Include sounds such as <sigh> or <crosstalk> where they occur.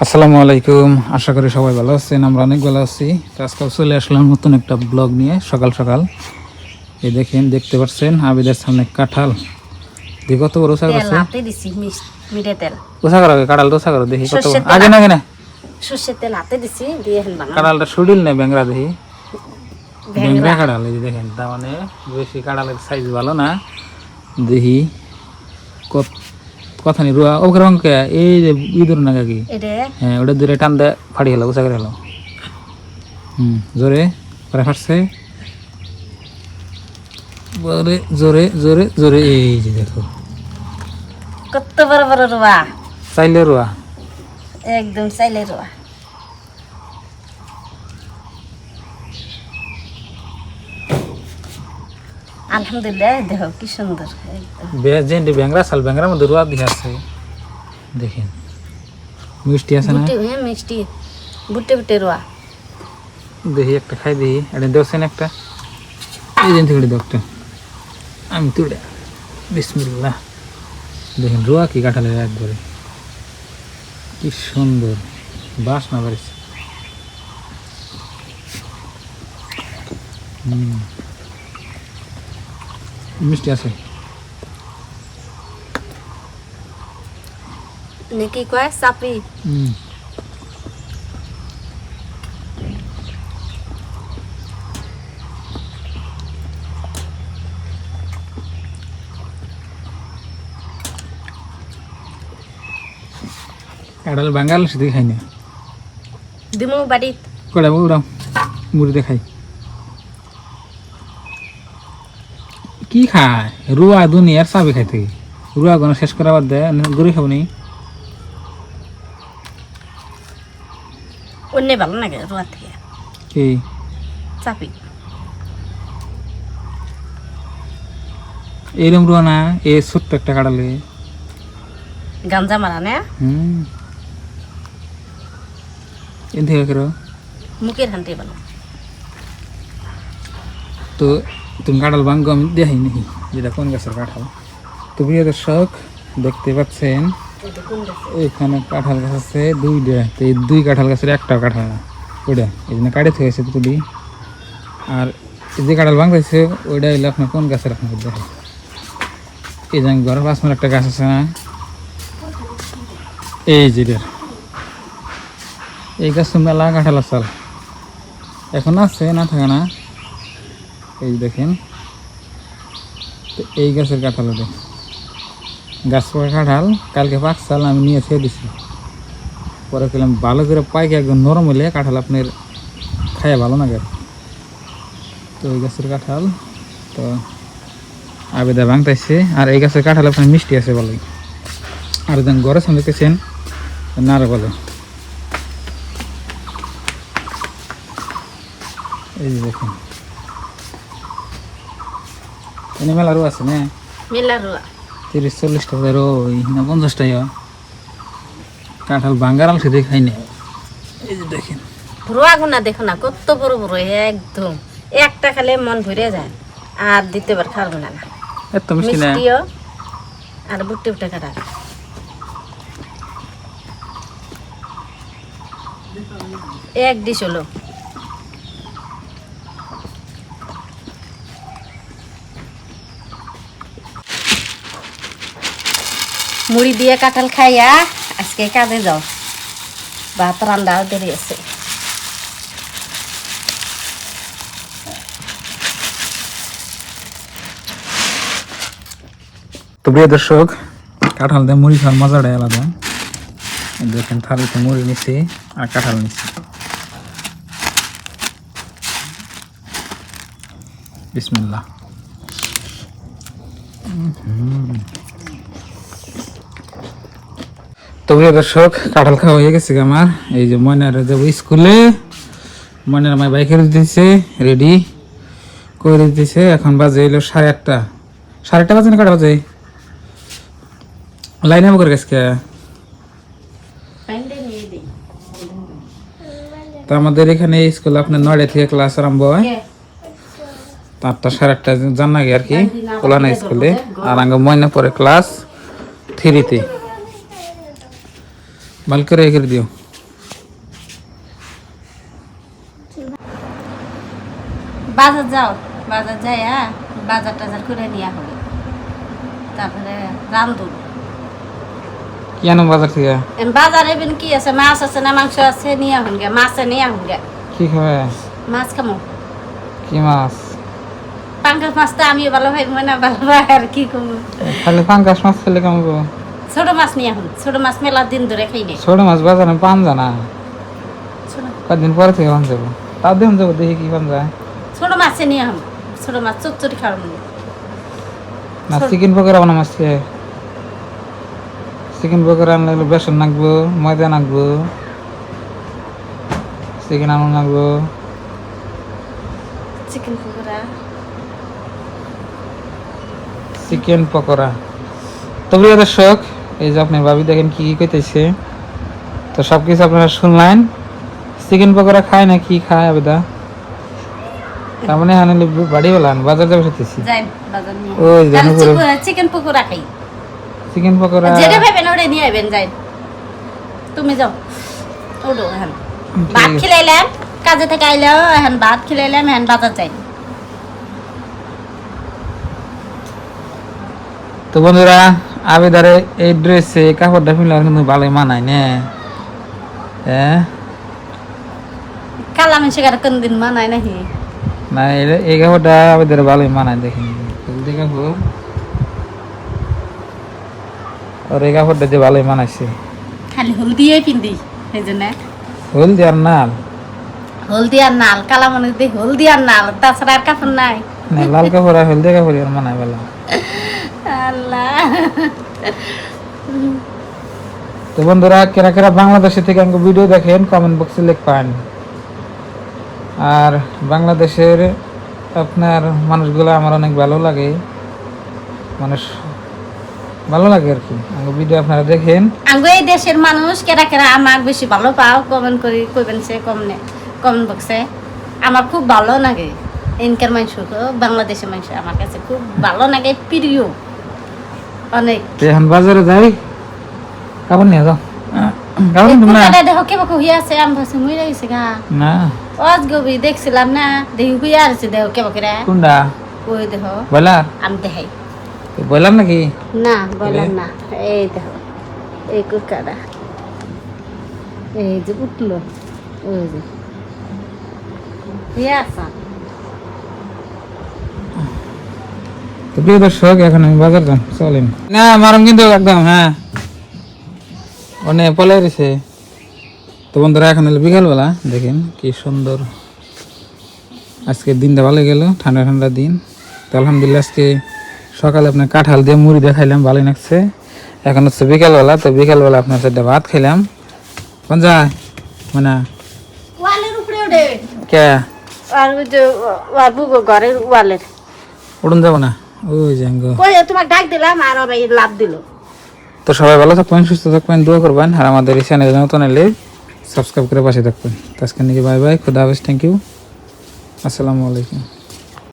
আসসালামু আলাইকুম। আশা করি সবাই ভালো আছেন আমরা অনেক ভালো আছি। আজকাল চলে আসলাম নতুন একটা ব্লগ নিয়ে সকাল সকাল। এই দেখেন দেখতে পাচ্ছেন আবিদের সামনে কাঁঠাল। কত বড় মিস- তেল উষা করো কাঁঠাল করো দেখি কত আগে না কেনা সর্ষের তেল হাতে দিছি দিয়ে কাঁঠালটা সুডিল নেই ব্যাংরা দেখি। ব্যাংরা। কাঁঠাল এই দেখেন তার মানে বেশি কাঁঠালের সাইজ ভালো না। দেখি কত কথা নেই রুয়া। ওকে রং কে এই যে ইঁদুর না কি হ্যাঁ ওটা দূরে টান দে ফাড়ি হলো উঁচা করে হলো। হুম জোরে পরে ফাটছে। জোরে জোরে জোরে জোরে এই যে দেখো। কত বড় বড় রুয়া। চাইলে রুয়া। একদম চাইলে রোয়া। আলহামদুলিল্লাহ দেখো কি সুন্দর। যে ব্যাংরা চাল ব্যাংরার মধ্যে রুয়া দিয়ে আছে। দেখেন। মিষ্টি আছে না? হ্যাঁ মিষ্টি। বুটে বুটে রোয়া। দেখি একটা খাই দেখি। এটা দেওছেন একটা? এই দিন থেকে একটা আমি তুলে বিসমিল্লাহ। দেখেন রোয়া কি কাঁঠালের একবারে কি সুন্দর। বাসনা বাড়িছে। হুম। মিষ্টি আছে। নাকি কয়? চাপি। হুম। কাঁঠাল বাঙ্গাল শুধু খাই না। দিমু বাড়িত। কড়া উড়াও। মুড়ি দেখাই কি খায়? রুয়া দুনিয়ার চাবি খাই থেকে রুয়া কোনো শেষ করা বাদ দেয় গরু খাব নি অন্য ভালো লাগে রোয়া থেকে। কি? চাপি এইরকম রুয়া না এই ছোট্ট একটা কাটালে গাঞ্জা মারা না? হুম। এন থেকে করো। মুখের হান্টি বানো তো তুমি কাঁঠাল ভাঙ্গ, আমি নাকি যেটা কোন গাছের কাঁঠাল? তো প্রিয় দর্শক, দেখতে পাচ্ছেন, এখানে কাঁঠাল গাছ আছে দুইটা। তো এই দুই কাঁঠাল গাছের একটা কাঁঠাল না। ওইটা, এই জন্য কাটে হয়েছে তুলি আর যে কাঁঠাল ভাঙতেছে, ওইটা হইলে আপনার কোন গাছের? আপনার দেখে এই যে ঘরের পাঁচ একটা গাছ আছে না? এই যেটার এই গাছ মেলা কাঁঠাল চাল এখন আছে, না থাকে না? এই দেখেন। তো এই গাছের কাঁঠাল ওটা গাছ পাকা কাঁঠাল, কালকে পাকসাল আমি নিয়ে ছেড়ে দিছি। পরে পেলাম ভালো করে পাইকে একদম নরম হলে কাঁঠাল আপনার খাইয়া ভালো লাগে তো এই গাছের কাঁঠাল, তো আবেদা ভাঙতেছে আর এই গাছের কাঁঠাল আপনার মিষ্টি আছে ভালোই আর ঘরের সামনে দেখতেছেন, নারে বলে। এই দেখুন। এনে মেলারও আছে না? মেলা রোয়া তিরিশ চল্লিশ টাকা ওই না পঞ্চাশ টাকা কাঁঠাল বাঙ্গার আলসে দেখাই না? এই যে দেখেন। রোয়া গুনা দেখো না কত বড় বড় একদম। একটা খালে মন ভরে যায় আর দিতে পার গুনা না। এত মিষ্টি না? আর বুটে বুটে কাটা এক ডিশ হলো। মুড়ি দিয়ে কাঁঠাল খাইয়া আজকে কাজে যাও। ভাত রান্নাও দেরি আছে। তো প্রিয় দর্শক, কাঁঠাল দিয়ে মুড়ি খাওয়ার মজাটাই আলাদা। দেখেন থালিতে মুড়ি নিছি আর কাঁঠাল নিছি বিসমিল্লাহ। উম। তো প্রিয় দর্শক কাঁঠাল খাওয়া হয়ে গেছে আমার। এই যে ময়নার যাব স্কুলে। ময়নার আমার বাইকে দিতেছে রেডি করে দিতেছে এখন বাজে এলো সাড়ে আটটা। সাড়ে আটটা বাজে না কটা বাজে? লাইনে করে গেছে তো আমাদের এখানে স্কুল আপনার নয়টা থেকে ক্লাস আরম্ভ হয়। তো আটটা সাড়ে আটটা জান নাকি আর কি। কোলানা স্কুলে। আর আঙ্গ ময়না পরে ক্লাস থ্রিতে। ভালো করে এগিয়ে দিও। বাজার যাও বাজার যাই হ্যাঁ বাজার টাজার করে নিয়ে হবে। তারপরে রান্ধুন। কেন বাজার থেকে? বাজার এবেন কি আছে? মাছ আছে না মাংস আছে নিয়া হল গিয়া। মাছ নিয়ে আহুন গে কি খাবে? মাছ খামো। কি মাছ? পাঙ্গাস মাছটা আমি ভালো ভাই মনে ভালো ভাই আর কি করব খালি পাঙ্গাস মাছ খেলে কেমন ছোট মাছ নিয়ে আহুন ছোট মাছ মেলা দিন ধরে খাই নে ছোট মাছ বাজারে পান জানা। ছোট কদিন পরে থেকে পান যাব। তার দেখুন যাব দেখি কি পান যায়। ছোট মাছে নিয়ে আহুন ছোট মাছ চচ্চড়ি খাওয়ার না চিকেন পকোড়া বানা মাছ খেয়ে চিকেন পকোড়া আনলে বেসন নাকবো ময়দা নাকবো চিকেন আনো নাকবো। চিকেন পকোড়া। চিকেন পকোড়া। তো প্রিয় দর্শক এই যে আপনি ভাবি দেখেন কি কি কইতেছে। তো সব কিছু আপনারা শুনলেন। চিকেন পকোড়া খায় না কি খায় আবেদা? তার মানে এখানে বাড়ি বেলান বাজার যাবে সত্যি যাই বাজার নিয়ে। ওই যে চিকেন- চিকেন পকোড়া খাই। চিকেন পকোড়া যেটা ভাবেন ওটা নিয়ে আইবেন যাই। তুমি যাও। ওডো এখন। ভাত খিলাইলাম কাজে থেকে এখন ভাত খিলাইলাম এখন বাজার যাই। তো বন্ধুরা আবেদারে এই ড্রেসে কাপড়টা ফিনলে কিন্তু ভালোই মানায় নে। হ্যাঁ কালা মানুষের আর কোন দিন মানায় নাকি না এই- কাপড়টা আবেদারে ভালোই মানায় দেখেন হলদি কাপড়। আর এই কাপড়টা যে ভালোই মানাইছে। খালি হলদিয়ে পিন্দি সেই জন্য। হলদি আর নাল? হলদি আর নাল কালা মানুষ দিয়ে হলদি আর নাল তাছাড়া আর কাপড় নাই। না লাল কাপড় আর হলদি কাপড় আর মানায় ভালো। <laughs> আল্লাহ তো বন্ধুরা কেরা কেরা বাংলাদেশে থেকে আমাকে ভিডিও দেখেন কমেন্ট বক্সে লিখ পান আর বাংলাদেশের আপনার মানুষগুলো আমার অনেক ভালো লাগে। মানুষ ভালো লাগে আর কি। আমাকে ভিডিও আপনারা দেখেন। আঙ্গো এই দেশের মানুষ কেরা কেরা আমাক বেশি ভালো পাও কমেন্ট করি কইবেন সে কমনে কমেন্ট বক্সে আমার খুব ভালো লাগে। ইনকার মানুষ বাংলাদেশের মানুষ আমার কাছে খুব ভালো লাগে প্রিয়। অনেক। এখন বাজারে যাই কাপড় নিয়ে যাও। কাপড় না? দেখো কেবা হইয়া আছে আমি ভাবছি মরে গেছে গা। না। অজ গবি দেখছিলাম না দেখি হইয়া আছে দেখো কেবা করে দেখো বয়লার আমি দেখাই। বয়লার নাকি? না বললাম না এই দেখো এই কুকাটা এই যে উঠল ওই যে। হইয়া আছে? তো প্রিয় দর্শক এখন আমি বাজার যাম। চলেন। না মারম কিন্তু একদম হ্যাঁ। অনেক পলাই রয়েছে তো বন্ধুরা এখন হলো বিকালবেলা দেখেন কি সুন্দর। আজকের দিনটা ভালো গেল ঠান্ডা ঠান্ডা দিন। তো আলহামদুলিল্লাহ আজকে সকালে আপনার কাঁঠাল দিয়ে মুড়ি দিয়ে খাইলাম ভালোই লাগছে। এখন হচ্ছে বিকালবেলা তো বিকালবেলা আপনার সাথে ভাত খাইলাম। কোন যায় মানে কে? আর ঘরের ওয়ালের। উড়ুন যাব না? ওই যে কই তোমাকে ডাক দিলাম আর ওরা লাভ দিল। তো সবাই ভালো থাকবেন সুস্থ থাকবেন দোয়া করবেন আর আমাদের এই চ্যানেল নতুন এলে সাবস্ক্রাইব করে পাশে থাকবেন। আজকে নাকি বাই বাই খুদা হাফেজ থ্যাংক ইউ আসসালামু আলাইকুম।